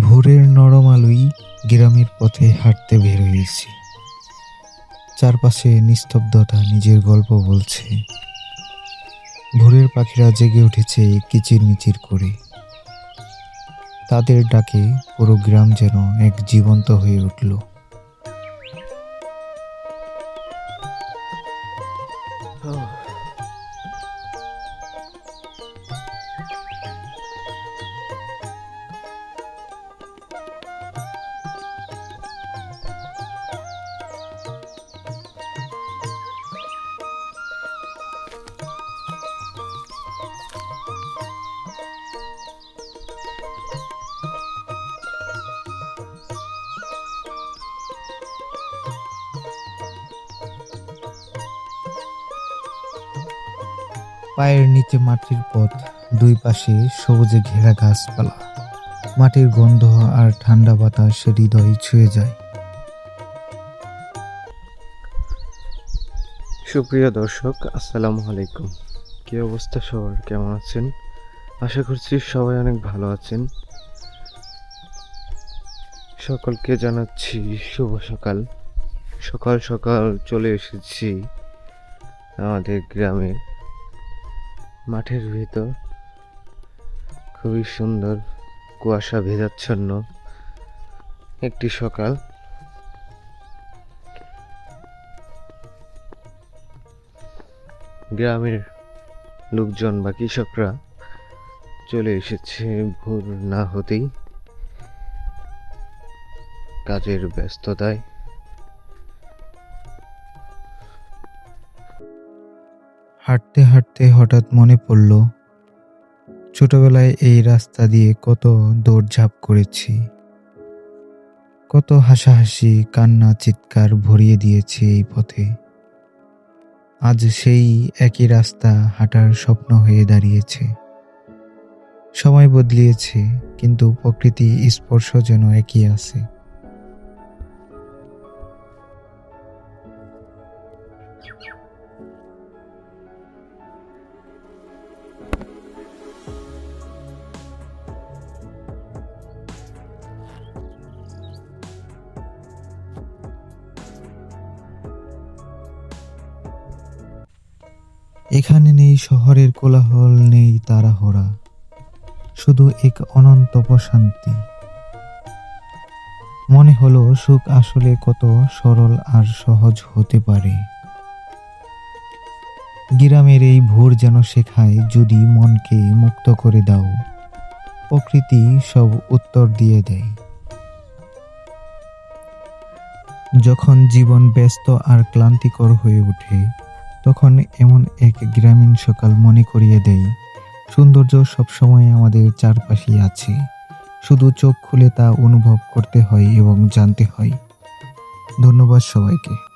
ভোরের নরম আলোই গ্রামের পথে হাঁটতে বের হয়েছি। চারপাশে নিস্তব্ধতা নিজের গল্প বলছে। ভোরের পাখিরা জেগে উঠেছে কিচির মিচির করে। তাদের ডাকে পুরো গ্রাম যেন এক জীবন্ত হয়ে উঠল। পায়ের নিচে মাটির পথ, দুই পাশে সবুজে ঘেরা গাছপালা। মাটির গন্ধ আর ঠান্ডা বাতাস হৃদয় ছুঁয়ে যায়। সুপ্রিয় দর্শক, আসসালামু আলাইকুম। কি অবস্থা সবার? কেমন আছেন? আশা করছি সবাই অনেক ভালো আছেন। সকলকে জানাচ্ছি শুভ সকাল। সকাল সকাল চলে এসেছি আমাদের গ্রামের মাঠের ভিতর। খুবই সুন্দর কুয়াশা ভেজাচ্ছন্ন একটি সকাল। গ্রামের লোকজন বা কৃষকরা চলে এসেছে, ভোর না হতেই। কাজের ব্যস্ততায়। হাঁটতে হাঁটতে হঠাৎ মনে পড়ল, ছোটবেলায় এই রাস্তা দিয়ে কত দৌড়ঝাঁপ করেছি। কত হাসাহাসি, কান্না, চিৎকার ভরিয়ে দিয়েছি এই পথে। আজ সেই একই রাস্তা হাঁটার স্বপ্ন হয়ে দাঁড়িয়েছে। সময় বদলিয়েছে, কিন্তু প্রকৃতি স্পর্শ যেন একই আছে। এখানে নেই, শহরের কোলাহল নেই তাড়াহড়া, শুধু এক অনন্ত প্রশান্তি। মনে হলো সুখ আসলে কত সরল আর সহজ হতে পারে। গ্রামের এই ভোর যেন শেখায়, যদি মনকে মুক্ত করে দাও, প্রকৃতি সব উত্তর দিয়ে দেয়। যখন জীবন ব্যস্ত আর ক্লান্তিকর হয়ে ওঠে তখন এমন এক গ্রামীণ সকাল মনে করিয়ে দেয় সৌন্দর্য সবসময় আমাদের চারপাশেই আছে। শুধু চোখ খুলে তা অনুভব করতে হয় এবং জানতে হয়। ধন্যবাদ সবাইকে।